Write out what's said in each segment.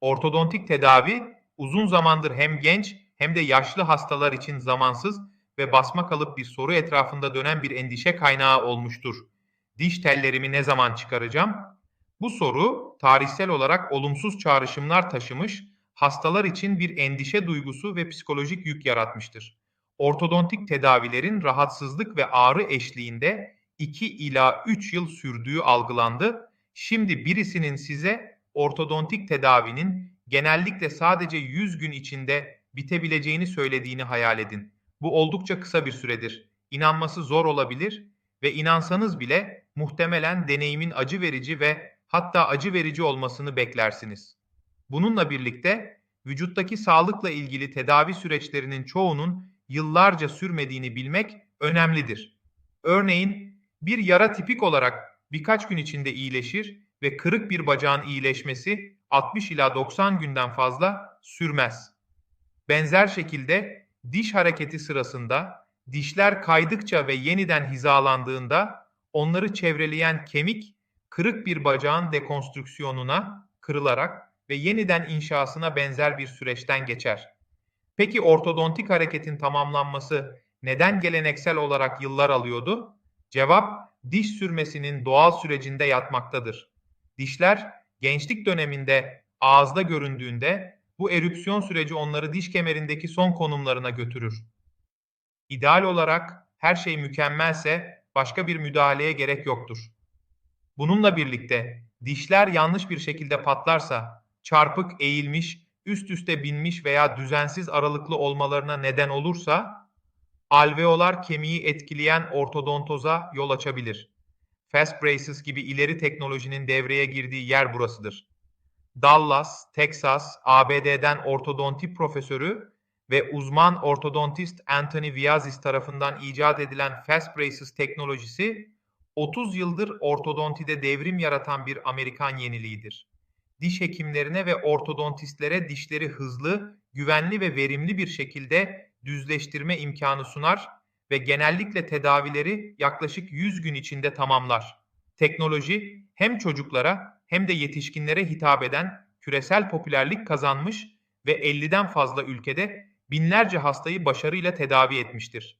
Ortodontik tedavi uzun zamandır hem genç hem de yaşlı hastalar için zamansız ve basma kalıp bir soru etrafında dönen bir endişe kaynağı olmuştur. Diş tellerimi ne zaman çıkaracağım? Bu soru tarihsel olarak olumsuz çağrışımlar taşımış, hastalar için bir endişe duygusu ve psikolojik yük yaratmıştır. Ortodontik tedavilerin rahatsızlık ve ağrı eşliğinde 2 ila 3 yıl sürdüğü algılandı. Şimdi birisinin size ortodontik tedavinin genellikle sadece 100 gün içinde bitebileceğini söylediğini hayal edin. Bu oldukça kısa bir süredir. İnanması zor olabilir ve inansanız bile muhtemelen deneyimin acı verici ve hatta acı verici olmasını beklersiniz. Bununla birlikte vücuttaki sağlıkla ilgili tedavi süreçlerinin çoğunun yıllarca sürmediğini bilmek önemlidir. Örneğin bir yara tipik olarak birkaç gün içinde iyileşir ve kırık bir bacağın iyileşmesi 60 ila 90 günden fazla sürmez. Benzer şekilde diş hareketi sırasında dişler kaydıkça ve yeniden hizalandığında onları çevreleyen kemik kırık bir bacağın dekonstrüksiyonuna kırılarak ve yeniden inşasına benzer bir süreçten geçer. Peki ortodontik hareketin tamamlanması neden geleneksel olarak yıllar alıyordu? Cevap diş sürmesinin doğal sürecinde yatmaktadır. Dişler gençlik döneminde ağızda göründüğünde bu erüpsiyon süreci onları diş kemerindeki son konumlarına götürür. İdeal olarak her şey mükemmelse başka bir müdahaleye gerek yoktur. Bununla birlikte dişler yanlış bir şekilde patlarsa, çarpık eğilmiş, üst üste binmiş veya düzensiz aralıklı olmalarına neden olursa, alveolar kemiği etkileyen ortodontoza yol açabilir. Fast braces gibi ileri teknolojinin devreye girdiği yer burasıdır. Dallas, Texas, ABD'den ortodonti profesörü ve uzman ortodontist Anthony Viazis tarafından icat edilen Fast Braces teknolojisi 30 yıldır ortodontide devrim yaratan bir Amerikan yeniliğidir. Diş hekimlerine ve ortodontistlere dişleri hızlı, güvenli ve verimli bir şekilde düzleştirme imkanı sunar ve genellikle tedavileri yaklaşık 100 gün içinde tamamlar. Teknoloji hem çocuklara hem de yetişkinlere hitap eden küresel popülerlik kazanmış ve 50'den fazla ülkede binlerce hastayı başarıyla tedavi etmiştir.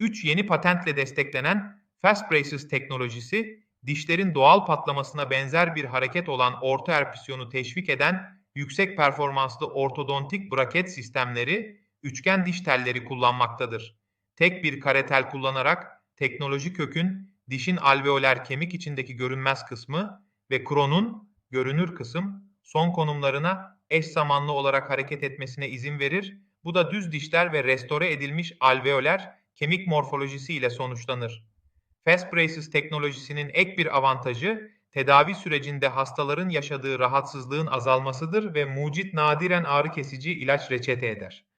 3 yeni patentle desteklenen Fast Braces teknolojisi, dişlerin doğal patlamasına benzer bir hareket olan orta erpüsyonu teşvik eden yüksek performanslı ortodontik braket sistemleri, üçgen diş telleri kullanmaktadır. Tek bir kare tel kullanarak teknoloji kökün dişin alveoler kemik içindeki görünmez kısmı ve kronun görünür kısım son konumlarına eş zamanlı olarak hareket etmesine izin verir. Bu da düz dişler ve restore edilmiş alveoler kemik morfolojisi ile sonuçlanır. Fast Braces teknolojisinin ek bir avantajı tedavi sürecinde hastaların yaşadığı rahatsızlığın azalmasıdır ve mucit nadiren ağrı kesici ilaç reçete eder.